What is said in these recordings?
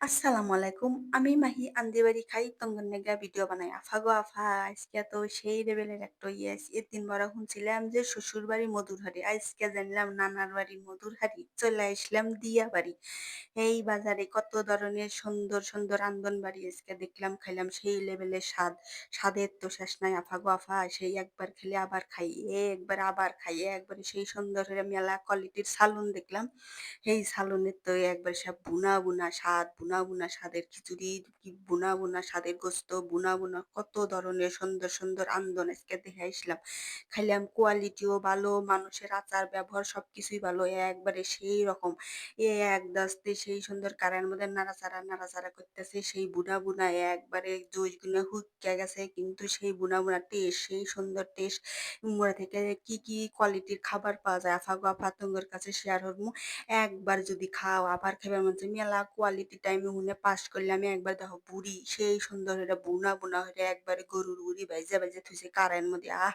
আসসালামু আলাইকুম। আমি মাহি আন্দিবাড়ি খাই তঙ্গন নাইগা ভিডিও বানাই। আফা গো আফা, আজকে তো সেই লেভেলের একটা ইয়ে আইছে। এতিন বড় শুনছিলাম যে শ্বশুর বাড়ি মধুরহারি। আজকে জানলাম নানার বাড়ি মধুরহারি। চলে আসলাম দিয়া বাড়ি। এই বাজারে কত ধরনের সুন্দর সুন্দর রান্ধন বাড়ি আজকে দেখলাম, খাইলাম সেই লেভেলের স্বাদ। স্বাদের তো শেষ নাই, আফা গো আফা, সেই একবার খেলে আবার খাই। একবার আবার খাই। একবার সেই সুন্দর মেলা কোয়ালিটির সালুন দেখলাম। এই সালনের তো একবার সব বুনা বুনা স্বাদ, বুনা বুনা স্বাদের খিচুড়ি বুনা বুনা স্বাদের গোস্ত বুনা বুনা কত ধরনের সুন্দর সুন্দর আন্দন আজকে দেখে আসলাম। খাইলাম কোয়ালিটিও ভালো, মানুষের আচার, ব্যবহার সব কিছুই ভালো, একবারে সেই রকম। এ এক দস্তে সেই সুন্দর কারের মধ্যে নাড়াচাড়া নাড়াচাড়া করতেছে, সেই বুনা বুনা একবারে জুস গুনা হুক্কা গেছে, কিন্তু সেই বুনা বুনা টেস্ট সেই সুন্দর টেস্ট মোড়া থেকে কি কি কোয়ালিটির খাবার পাওয়া যায়? আফা গো আফা কাছে শেয়ার করব। একবার যদি খাও, আবার খাইবার মন মেলা কোয়ালিটি টাইমে হুনে পাস করলে আমি একবার দেখো বুড়ি, সেই সুন্দর হইরা বুনা বুনা হইরা একবারে গরুর বুড়ি বাইজা বাইজা থুইছে কারের মধ্যে। আহ,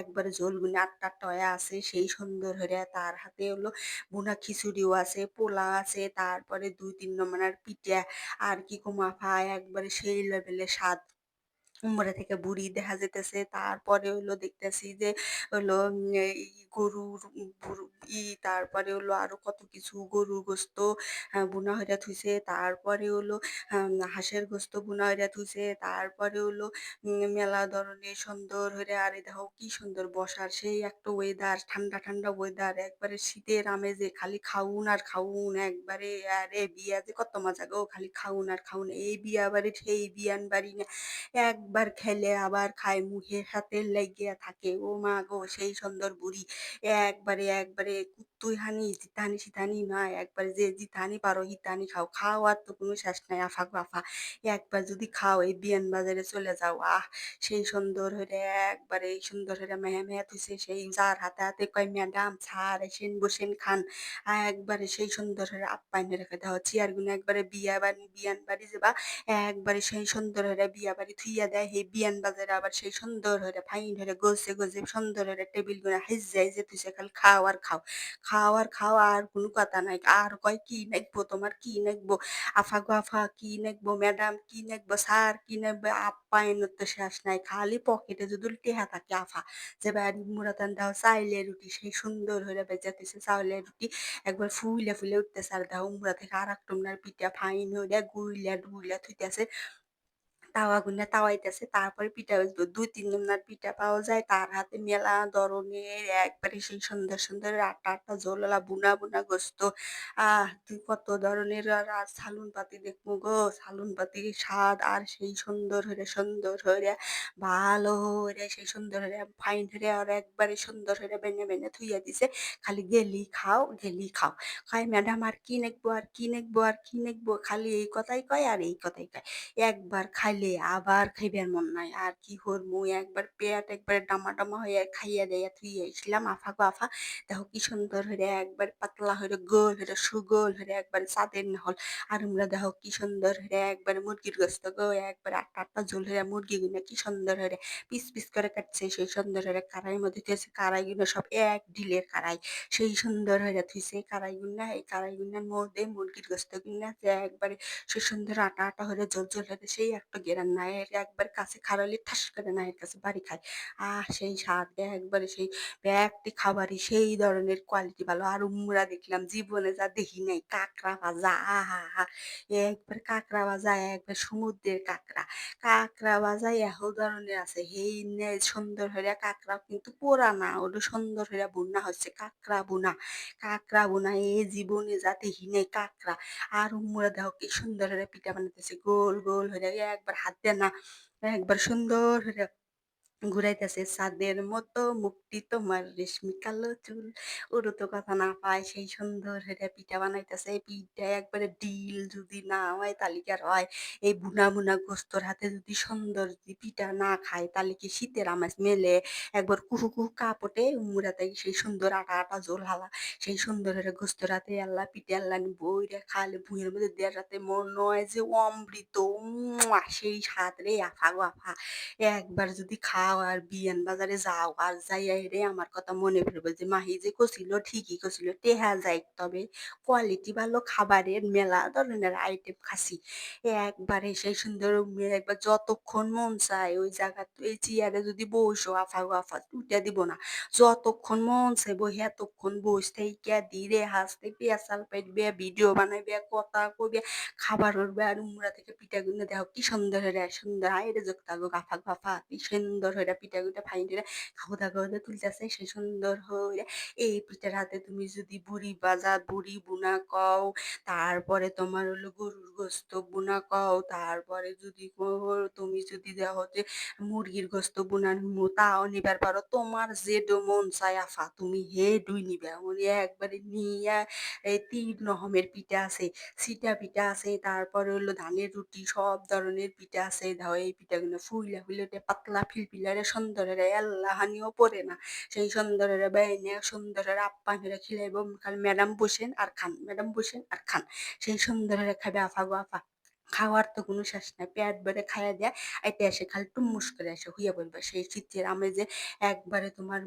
একবারে ঝোল গুনে আটটা টয়া আছে, সেই সুন্দর হইরা তার হাতে হলো বুনা খিচুড়িও আছে পোলা আছে, তারপরে দুই তিন নম্বরের পিঠা, আর কি কুমাফা একবারে সেই লেভেলের স্বাদ। উমরা থেকে বুড়ি দেখা যাইতেছে, তারপরে হইল দেখতেছি যে এই গরুর ই তারপরে হলো আরও কত কিছু গরুর গোস্ত বুনা হইরা থুইছে, তারপরে হলো হাঁসের গোস্ত বুনা হইরা থুইছে, তারপরে হলো মেলা ধরনের সুন্দর হইরা, আরে দেখো কি সুন্দর বসার, সেই একটা ওয়েদার ঠান্ডা ঠান্ডা ওয়েদার একবারে শীতের আমেজে খালি খাউন আর খাউন, একবারে আরে বিয়া যে কত মজা গো, খালি খাউন আর খাউন, এই বিয়া বাড়ি সেই বিয়ান বাড়ি না, একবার খেলে আবার খায় মুখের সাথে লেগিয়া থাকে, ও মা গো সেই সুন্দর বুড়ি, একবারে একবারে écouter তুই হানি জিতানি সিতানি না একবারে যে জিতানি পারো হিতানি খাও। খাওয়ার তো কোনো শেষ নাই। আফা আফা। একবার যদি খাও, এই বিয়ান বাজারে চলে যাও। আহ, সেই সুন্দর হইরে একবারে, এই সুন্দর হইরে মেহে মেহে থুইছে সেই যার হাতে হাতে কয়, ম্যাডাম ছাড় এসেন বসেন, খান। একবারে সেই সুন্দর হইরে আপ্যায়ন রেখে দেওয়া চেয়ারগুলো একবারে বিয়া বাড়ি, বিয়ান বাড়ি যাবা। একবারে সেই সুন্দর হইরা বিয়া বাড়ি থুইয়া দেয়। সেই বিয়ান বাজারে আবার সেই সুন্দর হইরা ফাইন হইরা গোছে গোছে সুন্দর হইরা টেবিলগুলা হাইজাই যে তুই খালি খাও আর খাও। খাও আর খাও আর কোনো কথা নাই। আর কয়, কি নাকবো তোমার? কি নাকবো? আফা গো কি নাকবো? ম্যাডাম, কি নাকবো? স্যার, কি নাকবো? আপ্যায়নের তো শেষ নাই। খালি পকেটে যদি টেহা থাকে আফা? যে মুরাতান দাও, চাইলের রুটি, সেই সুন্দর হইরা বেজাতেছে চাউলের রুটি। একবার ফুলে ফুলে উঠতেছে আর দাও মুরা থেকে আর এক টুমনার পিঠা ফাইন হইরা গুইলা ডুইলা থুইতেছে। তাওয়া গুনা তাওয়াইতেছে। তারপরে পিঠা ভাজবো দুই, তিন জনের পিঠা পাওয়া যায়। তার হাতে মেলা ধরনের একবারে সেই সুন্দর সুন্দর আটা আটা ঝোলালা বুনা বুনা গোস্ত। আহ, তুই কত ধরনের আর সালুন পাতি দেখব গো। সালুন পাতি স্বাদ আর সেই সুন্দর হইরে সুন্দর হইরে, ভালো হইরে, সেই সুন্দর হইরে ফাইন হইরে আর একবারে সুন্দর হইরে বেনে বেনে থুইয়া দিছে। খালি গেলি খাও গেলি খাও। কয়, ম্যাডাম, আর কি নেকবো, আর কি নেকবো, আর কি নেকবো? খালি এই কথাই কয়, আর এই কথাই কয়। একবার খাইলে আবার খাইবার মন নাই। আর কি করমু একবার পেট একবার ডামা ডামা হইয়া খাইয়া দেয়া থুইয়া আইছিলাম আফা গো আফা। দেখো কি সুন্দর হইরে একবার পাতলা হইরে গোল হইরে সুগোল হইরে একবার চাঁদের নহল। আর আমরা দেখো কি সুন্দর হইরে একবার মুরগির গোস্ত গো, একবার আটটা আটটা ঝোল হইরে মুরগি গুনা কি সুন্দর হইরে পিস পিস করে কাটছে, সেই সুন্দর হইরে কারাইয়ের মধ্যে থুয়েছে কারাই গুনা সব এক ডিলের কারাই সেই সুন্দর হইরে থুইছে কারাই গুনা এই কারাই গুনার মধ্যে মুরগির গোস্ত গুনা একবারে সেই সুন্দর আটা আটা হলে জল জল হলে সেই একটা গেরান নায়ের একবার কাছে খারালি ঠাস করে নায়ের কাছে বাড়ি খায়। আহ, সেই স্বাদ একবারে সেই ব্যক্তি খাবারই সেই ধরনের কোয়ালিটি ভালো। আর উমরা দেখলাম জীবনে যা দেখি নাই, কাঁকড়া ভাজা, আহা হা একবার কাঁকড়া ভাজা, একবার সমুদ্রের কাঁকড়া। কাঁকড়া ভাজা এহ ধরনের আছে। সেই নে, সুন্দর হইয়া কাঁকড়া কিন্তু পোড়া না ওটা সুন্দর হইয়া বুনা হচ্ছে, কাঁকড়া বুনা। কাঁকড়া বুনা এই জীবনে যা দেখি নাই, কাঁকড়া। আর উম্মুরা দেখো কি সুন্দর হয়ে পিঠা বানাইতেছে, গোল গোল হয়ে একবার হাত দেন না একবার সুন্দর হয়ে ঘুরাইতেছে চাঁদের মতো মুক্তি তোমার রেশমি কালো চুল। ওরও তো কথা না পায়, সেই সুন্দর হয়ে পিঠা বানাইতেছে। পিঠা একবারে ডিল যদি না হয় আর হয়? এই বুনা বুনা গোস্তর হাতে যদি সুন্দর যদি পিঠা না খায় তাহলে কি শীতের আমেজ মেলে? একবার কুহু কুহু কাপড়ে মুড়াতে সেই সুন্দর আটা আটা জোল হালা। সেই সুন্দর হয়ে গোস্তর হাতে আল্লাহ পিঠে আল্লাহ বইরে খালে ভুঁইয়ের মধ্যে দেওয়ার রাতে মনে হয় যে অমৃত। সেই স্বাদ রে, আফা গো আফা। একবার যদি খাও আর বিয়ান বাজারে যাও আর যাইয়া রে আমার কথা মনে পড়বে যে মাহি যে কছিল ঠিকই কছিল টেহা যাই তবে কোয়ালিটি ভালো খাবারের মেলা ধরনের আইটেম খাসি একবারে সেই সুন্দর একবার যতক্ষণ মন চায় ওই জায়গা এই চেয়ারে যদি বসো আফা আফা উঠে দিব না যতক্ষণ মন চাই বহি এতক্ষণ বস থেকে ধীরে হাসতে পেঁচাল পাইবে ভিডিও বানাইবে কথা কইবে খাবার উঠবে আর উমরা থেকে পিঠা গুনে দেখো কি সুন্দর সুন্দর আইরে যোগ গো গাফা গাফা কি সুন্দর হয়ে পিঠা গুটা ফাইন খাওয়া খাওয়া তুলতেছে সেই সুন্দর হয়ে এই পিঠার হাতে তুমি যদি বুড়ি বাজা, বুড়ি বুনা কও, তারপরে তোমার হলো গরুর গোস্ত বুনা কও, তারপরে যদি তুমি যদি দেখো যে মুরগির গোস্ত বুনা নিমু তাও নিবার পারো, তোমার যে মন চাই আফা, তুমি হে ডুই নিবা। উনি একবারে নিয়া, এই তিন রকমের পিঠা আছে, সিটা পিঠা আছে, তারপরে হলো ধানের রুটি, সব ধরনের পিঠা আছে। দাও এই পিঠাগুলো ফুইলা ফুইলা পাতলা ফিলফিলারে সুন্দরের এল্লা হানিও পড়ে না। সেই সুন্দরের বাইনে সুন্দরের আপ্যায়নের খিলাইব কাল ম্যাডাম বসেন আর খান, ম্যাডাম বসেন আর খান। সেই সুন্দরের খাবে আফা গো আফা। খাওয়ার তো কোনো শেষ নাই। পেট ভরে খাইয়া দেয়া এটা এসে খালি টুম্মুস করে এসে হুইয়া বলবে সেই শীতের আমি যে একবারে তোমার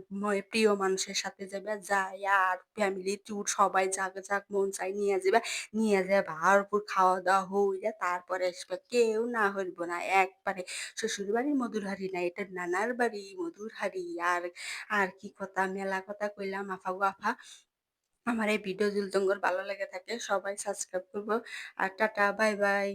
প্রিয় মানুষের সাথে যাবে যাই আর ফ্যামিলি ট্যুর সবাই যাক যাক, মন চাই নিয়ে যাবে নিয়ে যাবে ভরপুর খাওয়া দাওয়া হইলে তারপরে আসবে। কেউ না হইব না, একবারে শ্বশুর বাড়ি মধুর হাড়ি না, এটা নানার বাড়ি মধুর হাড়ি আর আর কি কথা, মেলা কথা কইলাম, আফা আফা। আমার এই ভিডিও তোমার ভালো লেগে থাকে, সবাই সাবস্ক্রাইব করব। আর টাটা, বাই বাই।